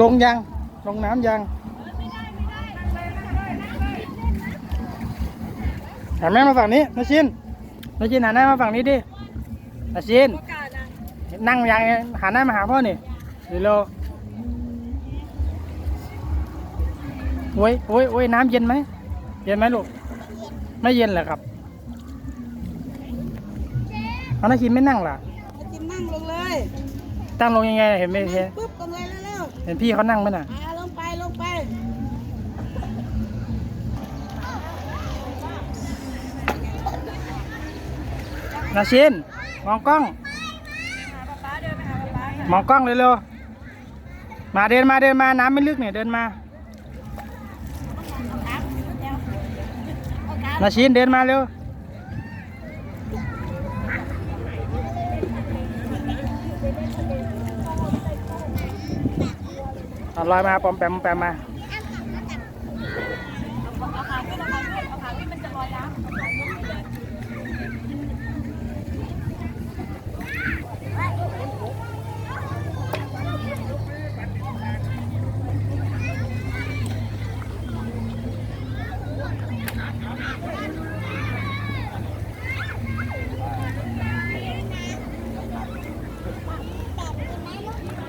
ลงยัง ลงน้ำยังหันแม่มาฝั่งนี้นาชินนาชินหันหน้ามาฝั่งนี้ดินาชินโอกาสนะนั่งยังหันหน้ามาหาพ่อนี่เร็วๆโอ้ยโอ้ยโอ้ยน้ำเย็นไหมเย็นไหมลูกไม่เย็นเหรอครับเอานาชินไม่นั่งล่ะให้จิมนั่งลงเลยตั้งลงยังไงเห็นไหมเห็นปุ๊บลงเลยเร็วเห็นพี่เขานั่งไหมน่ะอ่าลงไปลงไปนาชินมองกล้อง มองกล้องเร็วๆมาเดินมาเดินมาน้ำไม่ลึกเนี่ยเดินมานาชินเดินมาเร็วเอา ลอยมาปอมแปมแปมมา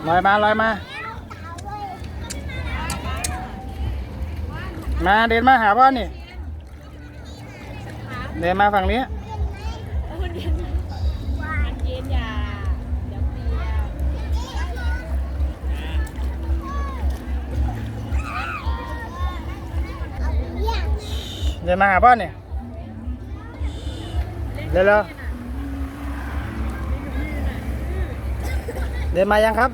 ลอยมาลอยมา มาเดินมาหาพ่อนี่ เดินมาฝั่งนี้เย็นมันเย็นอเนี่ยเดินมาหาพ่อนี่เร็วเดินมายังครับ